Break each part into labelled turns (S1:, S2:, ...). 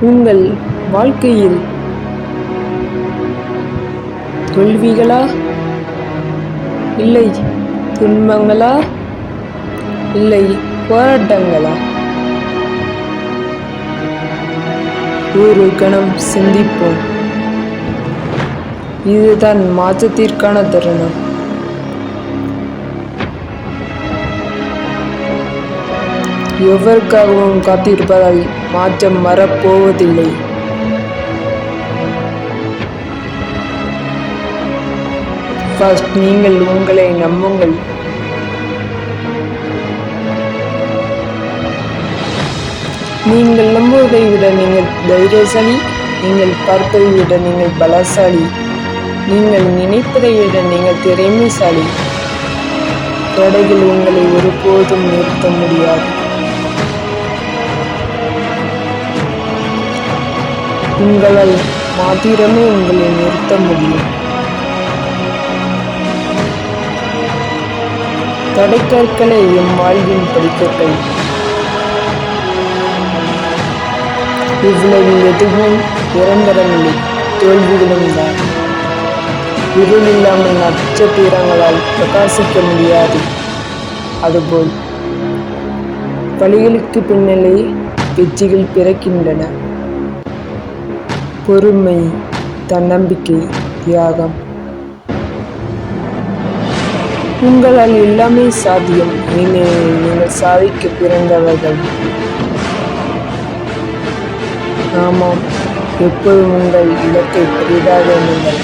S1: உங்கள் வாழ்க்கையில் தோல்விகளா? இல்லை துன்பங்களா? இல்லை போராட்டங்களா? ஒரு கணம் சிந்திப்போம். இதுதான் மாற்றத்திற்கான தருணம். எவருக்காகவும் காத்திருப்பதால் மாற்றம் வரப்போவதில்லை. ஃபர்ஸ்ட் நீங்கள் உங்களை நம்புங்கள். நீங்கள் நம்புவதை விட நீங்கள் தைரியசாலி நீங்கள் பார்ப்பதை விட நீங்கள் பலசாலி நீங்கள் நினைப்பதை விட நீங்கள் திறமைசாலி. தடைகள் உங்களை ஒருபோதும் நிறுத்த முடியாது. உங்களால் மாத்திரமே உங்களை நிறுத்த முடியும். தடைக்கற்களை என் வாழ்வின் படிக்கட்டை. இவ்வளவு எதுவும் நிரந்தரமில்லை தோல்விகளும் தான். இருள் இல்லாமல் நட்சத்திரங்களால் பிரகாசிக்க முடியாது. அதுபோல் வழிகளுக்கு பின்னலே வெற்றிகள் பிறக்கின்றன. பொறுமை தன்னம்பிக்கை தியாகம். உங்களால் எல்லாமே சாத்தியம். ஏனெனில் நீங்கள் சாதிக்க பிறந்தவர்கள். ஆமாம் எப்போதும் உங்கள் இலக்கை பெரிதாக நீங்கள்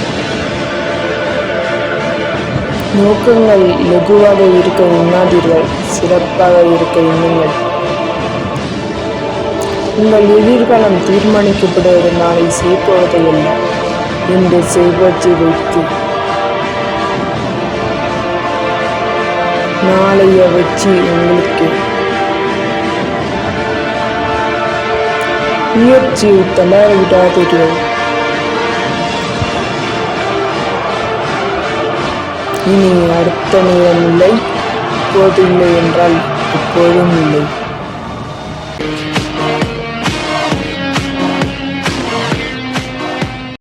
S1: நோக்கங்கள் லகுவாக இருக்க எண்ணாதீர்கள். சிறப்பாக இருக்க எண்ணுங்கள். உங்கள் எதிர்காலம் தீர்மானிக்கப்படுவது நாளை செய்பவதையல்ல என்று செய்வதை வைத்து. நாளைய வச்சு உங்களுக்கு முயற்சியை தளர விடாதீர்கள். இனி அடுத்த நேரம் இல்லை. இப்போது இல்லை என்றால் இப்போதும் இல்லை.